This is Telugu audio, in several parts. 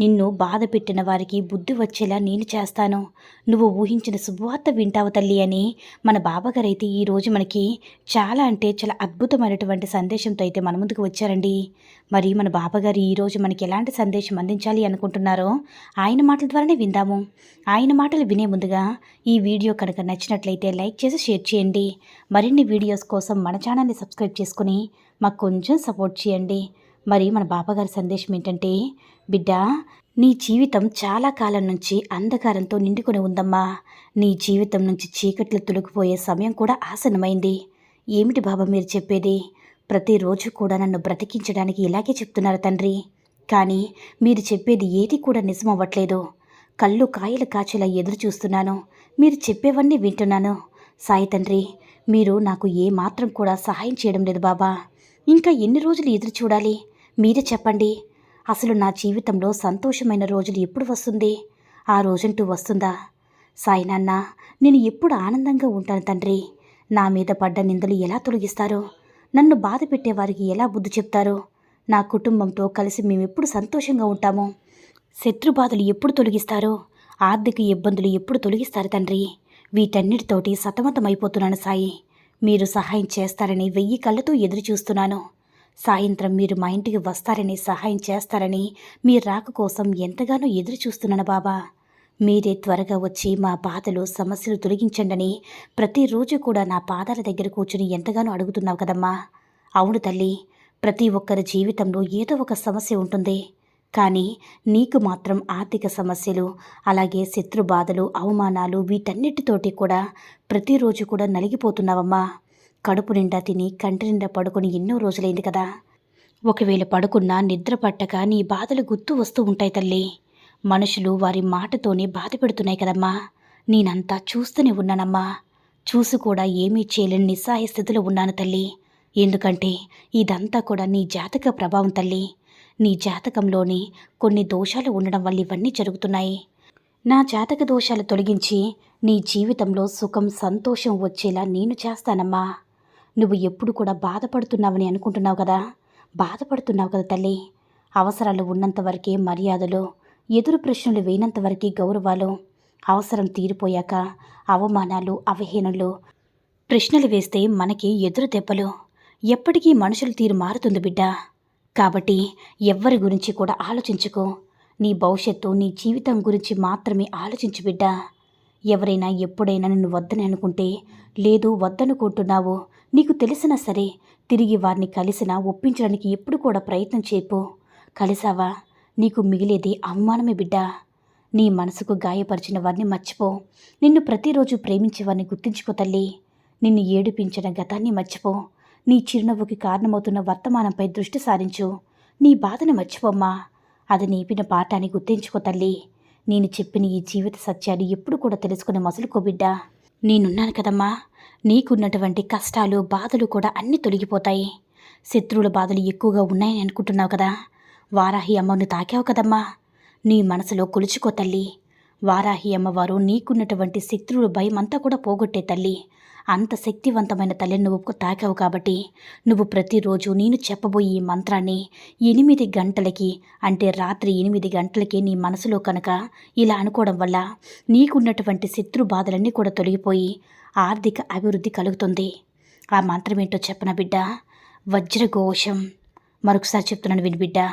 నిన్ను బాధ పెట్టిన వారికి బుద్ధి వచ్చేలా నేను చేస్తాను. నువ్వు ఊహించిన శుభవార్త వింటావు తల్లి అని మన బాబాగారైతే ఈరోజు మనకి చాలా అంటే చాలా అద్భుతమైనటువంటి సందేశంతో అయితే మన ముందుకు వచ్చారండి. మరి మన బాబాగారు ఈరోజు మనకి ఎలాంటి సందేశం అందించాలి అనుకుంటున్నారో ఆయన మాటల ద్వారానే విందాము. ఆయన మాటలు వినే ముందుగా ఈ వీడియో కనుక నచ్చినట్లయితే లైక్ చేసి షేర్ చేయండి. మరిన్ని వీడియోస్ కోసం మన ఛానల్ని సబ్స్క్రైబ్ చేసుకుని మాకు కొంచెం సపోర్ట్ చేయండి. మరి మన బాబాగారి సందేశం ఏంటంటే బిడ్డ నీ జీవితం చాలా కాలం నుంచి అంధకారంతో నిండుకొని ఉందమ్మా. నీ జీవితం నుంచి చీకట్లు తొలగిపోయే సమయం కూడా ఆసనమైంది ఏమిటి బాబా మీరు చెప్పేది? ప్రతిరోజు కూడా నన్ను బ్రతికించడానికి ఇలాగే చెప్తున్నారు తండ్రి. కానీ మీరు చెప్పేది ఏది కూడా నిజమవ్వట్లేదు. కళ్ళు కాయలు కాచేలా ఎదురు చూస్తున్నాను. మీరు చెప్పేవన్నీ వింటున్నాను. సాయి తండ్రి మీరు నాకు ఏ మాత్రం కూడా సహాయం చేయడం లేదు బాబా. ఇంకా ఎన్ని రోజులు ఎదురు చూడాలి? మీరే చెప్పండి. అసలు నా జీవితంలో సంతోషమైన రోజులు ఎప్పుడు వస్తుంది? ఆ రోజంటూ వస్తుందా? సాయి నాన్న నేను ఎప్పుడు ఆనందంగా ఉంటాను తండ్రి. నా మీద పడ్డ నిందలు ఎలా తొలగిస్తారు? నన్ను బాధ పెట్టేవారికి ఎలా బుద్ధి చెప్తారు? నా కుటుంబంతో కలిసి మేము ఎప్పుడు సంతోషంగా ఉంటాము. శత్రుబాధలు ఎప్పుడు తొలగిస్తారు? ఆర్థిక ఇబ్బందులు ఎప్పుడు తొలగిస్తారు తండ్రి? వీటన్నిటితోటి సతమతమైపోతున్నాను సాయి. మీరు సహాయం చేస్తారని వెయ్యి కళ్ళతో ఎదురు చూస్తున్నాను సాయంత్రం మీరు మా ఇంటికి వస్తారని సహాయం చేస్తారని మీ రాక కోసం ఎంతగానో ఎదురు చూస్తున్నాను బాబా. మీరే త్వరగా వచ్చి మా బాధలు సమస్యలు తొలగించండని ప్రతిరోజు కూడా నా పాదాల దగ్గర కూర్చుని ఎంతగానో అడుగుతున్నావు కదమ్మా. అవును తల్లి ప్రతి ఒక్కరి జీవితంలో ఏదో ఒక సమస్య ఉంటుంది. కానీ నీకు మాత్రం ఆర్థిక సమస్యలు అలాగే శత్రు బాధలు అవమానాలు వీటన్నిటితోటి కూడా ప్రతిరోజు కూడా నలిగిపోతున్నావమ్మా. కడుపు నిండా తిని కంటి నిండా పడుకొని ఎన్నో రోజులైంది కదా. ఒకవేళ పడుకున్నా నిద్ర పట్టక నీ బాధలు గుర్తు వస్తూ ఉంటాయి తల్లి. మనుషులు వారి మాటతోనే బాధ పెడుతున్నాయి కదమ్మా. నేనంతా చూస్తూనే ఉన్నానమ్మా. చూసి కూడా ఏమీ చేయలేని నిస్సహాయ స్థితిలో ఉన్నాను తల్లి. ఎందుకంటే ఇదంతా కూడా నీ జాతక ప్రభావం తల్లి. నీ జాతకంలోని కొన్ని దోషాలు ఉండడం వల్ల ఇవన్నీ జరుగుతున్నాయి. నా జాతక దోషాలు తొలగించి నీ జీవితంలో సుఖం సంతోషం వచ్చేలా నేను చేస్తానమ్మా. నువ్వు ఎప్పుడు కూడా బాధపడుతున్నావని అనుకుంటున్నావు కదా? బాధపడుతున్నావు కదా తల్లి. అవసరాలు ఉన్నంత వరకే మర్యాదలు ఎదురు ప్రశ్నలు వేయనంతవరకే గౌరవాలు అవసరం తీరిపోయాక అవమానాలు అవహేనలు ప్రశ్నలు వేస్తే మనకి ఎదురు దెబ్బలు. ఎప్పటికీ మనుషుల తీరు మారుతుంది బిడ్డ. కాబట్టి ఎవ్వరి గురించి కూడా ఆలోచించుకో. నీ భవిష్యత్తు నీ జీవితం గురించి మాత్రమే ఆలోచించు బిడ్డ. ఎవరైనా ఎప్పుడైనా నిన్ను వద్దని అనుకుంటే లేదు వద్దనుకుంటున్నావు నీకు తెలిసినా సరే తిరిగి వారిని కలిసినా ఒప్పించడానికి ఎప్పుడు కూడా ప్రయత్నం చేయపు కలిసావా? నీకు మిగిలేది అవమానమే బిడ్డా. నీ మనసుకు గాయపరిచిన వారిని మర్చిపో. నిన్ను ప్రతిరోజు ప్రేమించే వారిని గుర్తించుకో తల్లి. నిన్ను ఏడిపించిన గతాన్ని మర్చిపో. నీ చిరునవ్వుకి కారణమవుతున్న వర్తమానంపై దృష్టి సారించు. నీ బాధను మర్చిపోమ్మా అది నేపిన పాఠాన్ని గుర్తించుకో తల్లి. నేను చెప్పిన ఈ జీవిత సత్యాన్ని ఎప్పుడు కూడా తెలుసుకుని మసలుకో బిడ్డా. నేనున్నాను కదమ్మా. నీకున్నటువంటి కష్టాలు బాధలు కూడా అన్నీ తొలగిపోతాయి. శత్రువుల బాధలు ఎక్కువగా ఉన్నాయని అనుకుంటున్నావు కదా. వారాహి అమ్మను తాకావు కదమ్మా. నీ మనసులో కొలుచుకో తల్లి. వారాహి అమ్మవారు నీకున్నటువంటి శత్రువుల భయం అంతా కూడా పోగొట్టే తల్లి. అంత శక్తివంతమైన తల్లిని నువ్వు తాకావు కాబట్టి నువ్వు ప్రతిరోజు నేను చెప్పబోయే ఈ మంత్రాన్ని ఎనిమిది గంటలకి అంటే రాత్రి ఎనిమిది గంటలకి నీ మనసులో కనుక ఇలా అనుకోవడం వల్ల నీకున్నటువంటి శత్రు బాధలన్నీ కూడా తొలగిపోయి ఆర్థిక అభివృద్ధి కలుగుతుంది. ఆ మంత్రం ఏంటో చెప్పన బిడ్డ? వజ్రఘోషం. మరొకసారి చెప్తున్నాను విని బిడ్డ.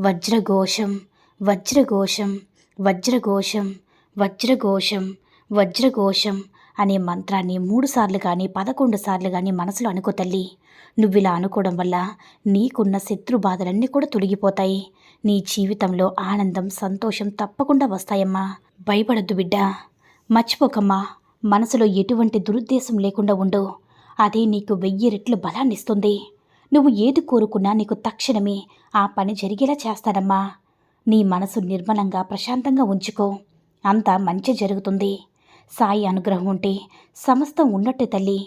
వజ్రఘోషం వజ్రఘోషం వజ్రఘోషం వజ్రఘోషం వజ్రఘోషం అనే మంత్రాన్ని మూడుసార్లు కానీ పదకొండు సార్లు కానీ మనసులో అనుకో తల్లి. నువ్విలా అనుకోవడం వల్ల నీకున్న శత్రు బాధలన్నీ కూడా తొలగిపోతాయి. నీ జీవితంలో ఆనందం సంతోషం తప్పకుండా వస్తాయమ్మా. భయపడద్దు బిడ్డ. మర్చిపోకమ్మా. మనసులో ఎటువంటి దురుద్దేశం లేకుండా ఉండు. అదే నీకు వెయ్యి రెట్లు బలాన్నిస్తుంది. నువ్వు ఏది కోరుకున్నా నీకు తక్షణమే ఆ పని జరిగేలా చేస్తాడమ్మా నీ మనసు నిర్మలంగా ప్రశాంతంగా ఉంచుకో. అంతా మంచి జరుగుతుంది. సాయి అనుగ్రహం ఉంటే సమస్తం ఉన్నట్టే తల్లి.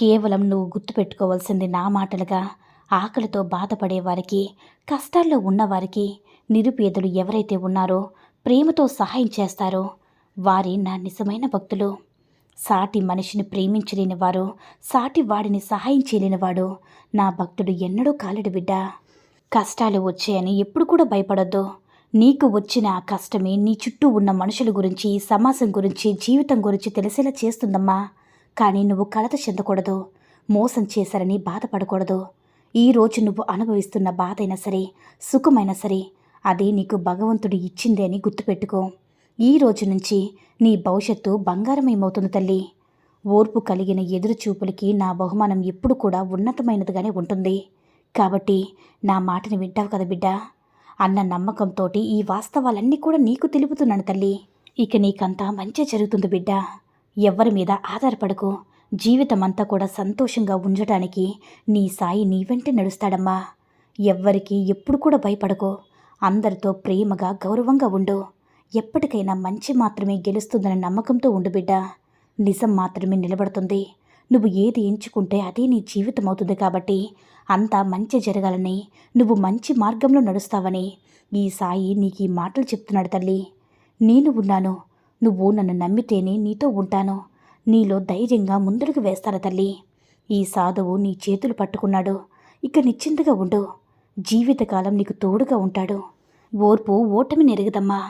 కేవలం నువ్వు గుర్తుపెట్టుకోవాల్సింది నా మాటలుగా ఆకలితో బాధపడే వారికి కష్టాల్లో ఉన్నవారికి నిరుపేదలు ఎవరైతే ఉన్నారో ప్రేమతో సహాయం చేస్తారో వారి నా నిజమైన భక్తులు. సాటి మనిషిని ప్రేమించలేని వారు సాటి వాడిని సహాయం చేయలేనివాడు నా భక్తుడు ఎన్నడూ కాలడు బిడ్డ. కష్టాలు వచ్చాయని ఎప్పుడు కూడా భయపడొద్దు. నీకు వచ్చిన ఆ కష్టమే నీ చుట్టూ ఉన్న మనుషుల గురించి సమాజం గురించి జీవితం గురించి తెలిసేలా చేస్తుందమ్మా. కానీ నువ్వు కలత చెందకూడదు మోసం చేశారని బాధపడకూడదు. ఈ రోజు నువ్వు అనుభవిస్తున్న బాధ అయినా సరే సుఖమైనా సరే అది నీకు భగవంతుడు ఇచ్చిందే అని గుర్తుపెట్టుకో. ఈ రోజు నుంచి నీ భవిష్యత్తు బంగారమయమవుతుంది తల్లి. ఓర్పు కలిగిన ఎదురు చూపులకి నా బహుమానం ఎప్పుడు కూడా ఉన్నతమైనదిగానే ఉంటుంది. కాబట్టి నా మాటని వింటావు కదా బిడ్డా? అన్న నమ్మకంతో ఈ వాస్తవాలన్నీ కూడా నీకు తెలుపుతున్నాను తల్లి. ఇక నీకంతా మంచి జరుగుతుంది బిడ్డ. ఎవ్వరి మీద ఆధారపడకు. జీవితమంతా కూడా సంతోషంగా ఉంచడానికి నీ సాయి నీ వెంట నడుస్తాడమ్మా. ఎవ్వరికి ఎప్పుడు కూడా భయపడకు. అందరితో ప్రేమగా గౌరవంగా ఉండు. ఎప్పటికైనా మంచి మాత్రమే గెలుస్తుందనే నమ్మకంతో ఉండు బిడ్డ. నిజం మాత్రమే నిలబడుతుంది. నువ్వు ఏది ఎంచుకుంటే అదే నీ జీవితం అవుతుంది కాబట్టి అంతా మంచి జరగాలని నువ్వు మంచి మార్గంలో నడుస్తావని ఈ సాయి నీకు ఈ మాటలు చెప్తున్నాడు తల్లి. నేను ఉన్నాను నువ్వు నన్ను నమ్మితేనే నీతో ఉంటాను. నీలో ధైర్యంగా ముందడుగు వేస్తాను తల్లి. ఈ సాధువు నీ చేతులు పట్టుకున్నాడు. ఇక నిశ్చింతగా ఉండు. జీవితకాలం నీకు తోడుగా ఉంటాడు. ఓర్పు ఓటమి నెరగదమ్మా.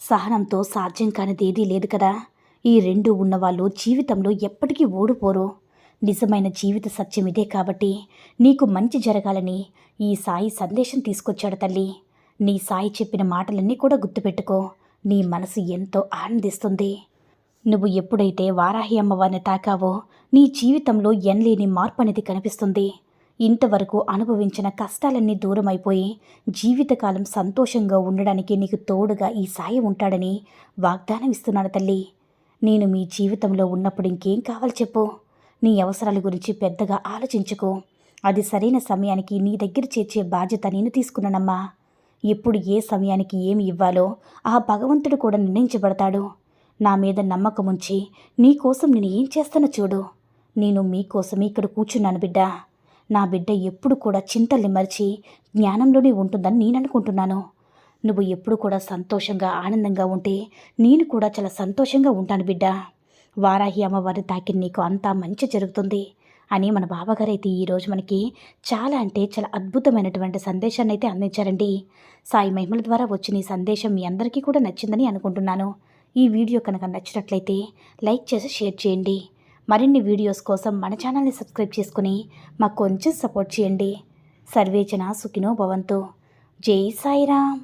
సహనంతో సాధ్యం కానిదేదీ లేదు కదా. ఈ రెండు ఉన్నవాళ్ళు జీవితంలో ఎప్పటికీ ఓడిపోరు. నిజమైన జీవిత సత్యం ఇదే కాబట్టి నీకు మంచి జరగాలని ఈ సాయి సందేశం తీసుకొచ్చాడు తల్లి. నీ సాయి చెప్పిన మాటలన్నీ కూడా గుర్తుపెట్టుకో. నీ మనసు ఎంతో ఆనందిస్తుంది. నువ్వు ఎప్పుడైతే వారాహి అమ్మవారిని తాకావో నీ జీవితంలో ఎనలేని మార్పు అనేది కనిపిస్తుంది. ఇంతవరకు అనుభవించిన కష్టాలన్నీ దూరమైపోయి జీవితకాలం సంతోషంగా ఉండడానికి నీకు తోడుగా ఈ సాయి ఉంటాడని వాగ్దానం ఇస్తున్నాను తల్లి. నేను మీ జీవితంలో ఉన్నప్పుడు ఇంకేం కావాలి చెప్పు. నీ అవసరాల గురించి పెద్దగా ఆలోచించుకో. అది సరైన సమయానికి నీ దగ్గర చేర్చే బాధ్యత నేను తీసుకున్నానమ్మా. ఎప్పుడు ఏ సమయానికి ఏమి ఇవ్వాలో ఆ భగవంతుడు కూడా నిర్ణయించబడతాడు. నా మీద నమ్మకం ఉంచి నీకోసం నేను ఏం చేస్తానో చూడు. నేను మీకోసం ఇక్కడ కూర్చున్నాను బిడ్డ. నా బిడ్డ ఎప్పుడు కూడా చింతల్ని మరిచి జ్ఞానంలోనే ఉంటుందని నేను అనుకుంటున్నాను. నువ్వు ఎప్పుడు కూడా సంతోషంగా ఆనందంగా ఉంటే నేను కూడా చాలా సంతోషంగా ఉంటాను బిడ్డ. వారాహి అమ్మవారి తాకిన నీకు అంతా మంచి జరుగుతుంది అని మన బాబాగారు అయితే ఈరోజు మనకి చాలా అంటే చాలా అద్భుతమైనటువంటి సందేశాన్ని అయితే అందించారండి. సాయి మహిమల ద్వారా వచ్చిన ఈ సందేశం మీ అందరికీ కూడా నచ్చిందని అనుకుంటున్నాను. ఈ వీడియో కనుక నచ్చినట్లయితే లైక్ చేసి షేర్ చేయండి. మరిన్ని వీడియోస్ కోసం మన ఛానల్ని సబ్స్క్రైబ్ చేసుకుని మాకు కొంచెం సపోర్ట్ చేయండి. సర్వేచన సుఖినో భవంతు. జై సాయిరామ్.